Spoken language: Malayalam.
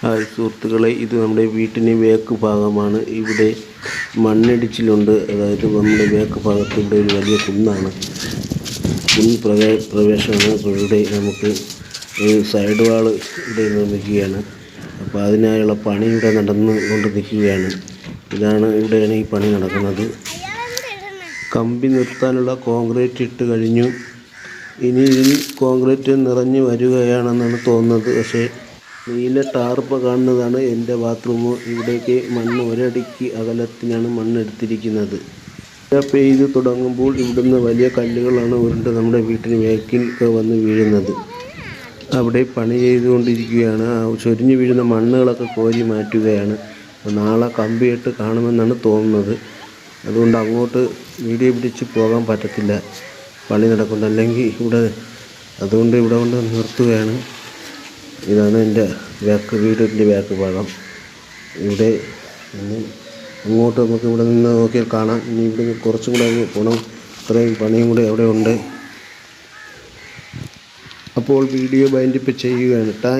ഹായ് സുഹൃത്തുക്കളെ ഇത് നമ്മുടെ വീട്ടിന് വേക്ക് ഭാഗമാണ്. ഇവിടെ മണ്ണിടിച്ചിലുണ്ട്. അതായത് നമ്മുടെ വേക്ക് ഭാഗത്ത് ഇവിടെ ഒരു വലിയ കുന്നാണ്. കുൻ പ്രവേ പ്രവേശമാണ്. അപ്പോൾ ഇവിടെ നമുക്ക് സൈഡ് വാൾ ഇവിടെ നിർമ്മിക്കുകയാണ്. അപ്പോൾ അതിനായുള്ള പണി ഇവിടെ നടന്നു കൊണ്ട് നിൽക്കുകയാണ് ഇതാണ് ഇവിടെയാണ് ഈ പണി നടക്കുന്നത്. കമ്പി നിർത്താനുള്ള കോൺക്രീറ്റ് ഇട്ട് കഴിഞ്ഞു. ഇനി ഇതിൽ കോൺക്രീറ്റ് നിറഞ്ഞു വരികയാണെന്നാണ് തോന്നുന്നത്. പക്ഷേ നീല ടാർപ്പ് കാണുന്നതാണ് എന്റെ ബാത്റൂം ഇവിടേക്ക് മണ്ണ് ഒരടിക്ക് അകലത്തിനാണ് മണ്ണ് എടുത്തിരിക്കുന്നത്. മഴ പെയ്ത് തുടങ്ങുമ്പോൾ ഇവിടുന്ന് വലിയ കല്ലുകളാണ് ഉരുണ്ട് നമ്മുടെ വീട്ടിന് വേക്കിൽ വന്ന് വീഴുന്നത്. അവിടെ പണി ചെയ്തുകൊണ്ടിരിക്കുകയാണ്. ചൊരിഞ്ഞു വീഴുന്ന മണ്ണുകളൊക്കെ കോരി മാറ്റുകയാണ്. നാളെ കമ്പിയിട്ട് കാണുമെന്നാണ് തോന്നുന്നത്. അതുകൊണ്ട് അങ്ങോട്ട് വീഡിയോ പിടിച്ച് പോകാൻ പറ്റത്തില്ല. പണി നടക്കുന്നുണ്ട്. അല്ലെങ്കിൽ ഇവിടെ അതുകൊണ്ട് ഇവിടെ കൊണ്ട് നിർത്തുകയാണ്. ഇതാണ് എന്റെ ബാക്ക് വീടിന്റെ ബാക്ക് ഭാഗം. ഇവിടെ ഇനി അങ്ങോട്ട് നമുക്ക് ഇവിടെ നിന്ന് നോക്കിയാൽ കാണാം. ഇനി ഇവിടെ കുറച്ചും കൂടെ അങ്ങ് പോകണം ഇത്രയും പണിയും കൂടെ അവിടെ ഉണ്ട്. അപ്പോൾ വീഡിയോ ബൈൻഡിപ്പ് ചെയ്യുകയാണ്. താങ്ക്